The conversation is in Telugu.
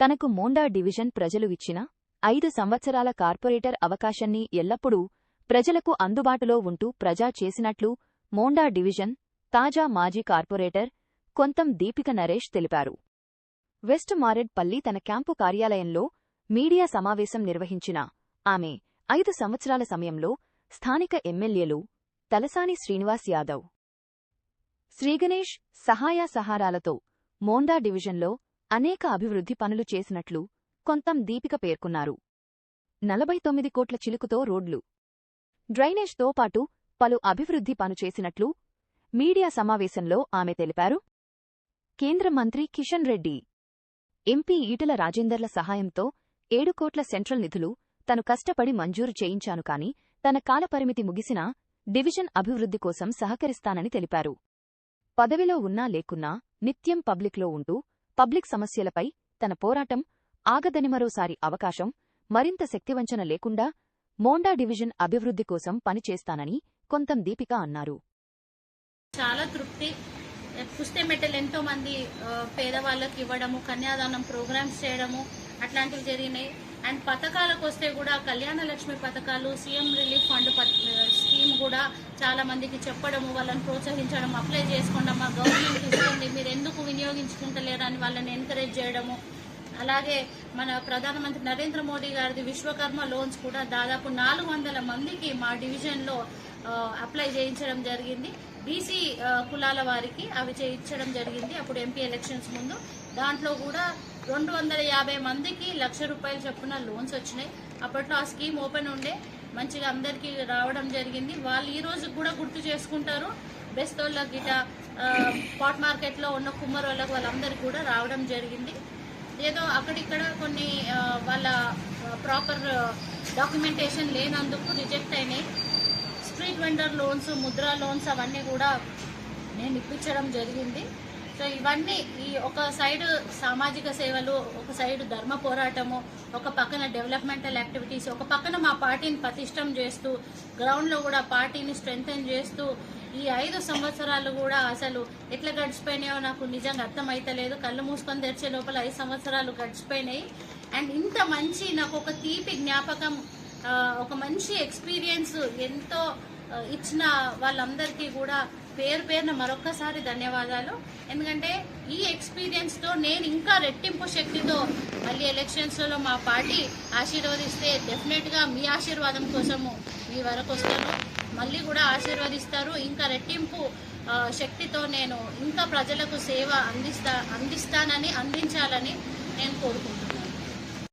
తనకు మోండా డివిజన్ ప్రజలు ఇచ్చిన ఐదు సంవత్సరాల కార్పొరేటర్ అవకాశాన్ని ఎల్లప్పుడూ ప్రజలకు అందుబాటులో ఉంటూ ప్రజా చేసినట్లు మోండా డివిజన్ తాజా మాజీ కార్పొరేటర్ కొంతం దీపిక నరేష్ తెలిపారు. వెస్ట్ మారెడ్పల్లి తన క్యాంపు కార్యాలయంలో మీడియా సమావేశం నిర్వహించిన ఆమె ఐదు సంవత్సరాల సమయంలో స్థానిక ఎమ్మెల్యేలు తలసాని శ్రీనివాస్ యాదవ్ శ్రీగణేష్ సహాయ సహారాలతో మోండా డివిజన్లో అనేక అభివృద్ధి పనులు చేసినట్లు కొంతం దీపిక పేర్కొన్నారు. నలభై తొమ్మిది కోట్ల చిలుకుతో రోడ్లు. డ్రైనేజ్తో పాటు పలు అభివృద్ధి పను చేసినట్లు మీడియా సమావేశంలో ఆమె తెలిపారు. కేంద్ర మంత్రి కిషన్ రెడ్డి ఎంపీ ఈటల రాజేందర్ల సహాయంతో ఏడు కోట్ల సెంట్రల్ నిధులు తను కష్టపడి మంజూరు చేయించాను కాని తన కాలపరిమితి ముగిసినా డివిజన్ అభివృద్ధి కోసం సహకరిస్తానని తెలిపారు. పదవిలో ఉన్నా లేకున్నా నిత్యం పబ్లిక్లో ఉంటూ పబ్లిక్ సమస్యలపై తన పోరాటం ఆగదని మరోసారి అవకాశం మరింత శక్తివంచన లేకుండా మోండా డివిజన్ అభివృద్ధి కోసం పనిచేస్తానని కొంతం దీపిక అన్నారు. చాలా తృప్తి. పుస్తే మెట్టెలు ఎంతో మంది పేదవాళ్ళకి ఇవ్వడము కన్యాదానం ప్రోగ్రామ్స్ చేయడము అట్లాంటివి జరిగినాయి. అండ్ పథకాలకు వస్తే కూడా కళ్యాణ లక్ష్మి పథకాలు సీఎం రిలీఫ్ ఫండ్ స్కీమ్ కూడా చాలా మందికి చెప్పడము వాళ్ళని ప్రోత్సహించడం అప్లై చేసుకోండి మా గవర్నమెంట్ ఇస్తుంది మీరు ఎందుకు వినియోగించుకుంటలేరు అని వాళ్ళని ఎంకరేజ్ చేయడము. అలాగే మన ప్రధానమంత్రి నరేంద్ర మోడీ గారిది విశ్వకర్మ లోన్స్ కూడా దాదాపు నాలుగు వందల మందికి మా డివిజన్లో అప్లై చేయించడం జరిగింది. బీసీ కులాల వారికి అవి చేయించడం జరిగింది. అప్పుడు ఎంపీ ఎలక్షన్స్ ముందు దాంట్లో కూడా రెండు వందల యాభై మందికి లక్ష రూపాయలు చొప్పున లోన్స్ వచ్చినాయి. అప్పట్లో ఆ స్కీమ్ ఓపెన్ ఉండే మంచిగా అందరికీ రావడం జరిగింది. వాళ్ళు ఈ రోజు కూడా గుర్తు చేసుకుంటారు. బెస్ట్ వాళ్ళకి గిట స్పాట్ మార్కెట్లో ఉన్న కుమ్మర్ వాళ్ళకి వాళ్ళందరికీ కూడా రావడం జరిగింది. ఏదో అక్కడిక్కడ కొన్ని వాళ్ళ ప్రాపర్ డాక్యుమెంటేషన్ లేనందుకు రిజెక్ట్ అయినాయి. Street vendor loans Mudra loans అవన్నీ కూడా నేను ఇప్పించడం జరిగింది. సో ఇవన్నీ ఈ ఒక సైడ్ సామాజిక సేవలు ఒక సైడ్ ధర్మ పోరాటము ఒక పక్కన డెవలప్మెంటల్ యాక్టివిటీస్ ఒక పక్కన మా పార్టీని పతిష్టం చేస్తూ గ్రౌండ్లో కూడా పార్టీని స్ట్రెంగ్తన్ చేస్తూ ఈ ఐదు సంవత్సరాలు కూడా అసలు ఎట్లా గడిచిపోయినాయో నాకు నిజంగా అర్థమైతలేదు. కళ్ళు మూసుకొని తెరిచే లోపల ఐదు సంవత్సరాలు గడిచిపోయినాయి. అండ్ ఇంత మంచి నాకు ఒక తీపి జ్ఞాపకం ఒక మంచి ఎక్స్పీరియన్స్ ఎంతో ఇచ్చిన వాళ్ళందరికీ కూడా పేరు పేరున మరొక్కసారి ధన్యవాదాలు. ఎందుకంటే ఈ ఎక్స్పీరియన్స్తో నేను ఇంకా రెట్టింపు శక్తితో మళ్ళీ ఎలక్షన్స్లో మా పార్టీ ఆశీర్వదిస్తే డెఫినెట్గా మీ ఆశీర్వాదం కోసము మీ వరకు వస్తాను. మళ్ళీ కూడా ఆశీర్వదిస్తారు. ఇంకా రెట్టింపు శక్తితో నేను ఇంకా ప్రజలకు సేవ అందిస్తా అందిస్తానని అందించాలని నేను కోరుకుంటున్నాను.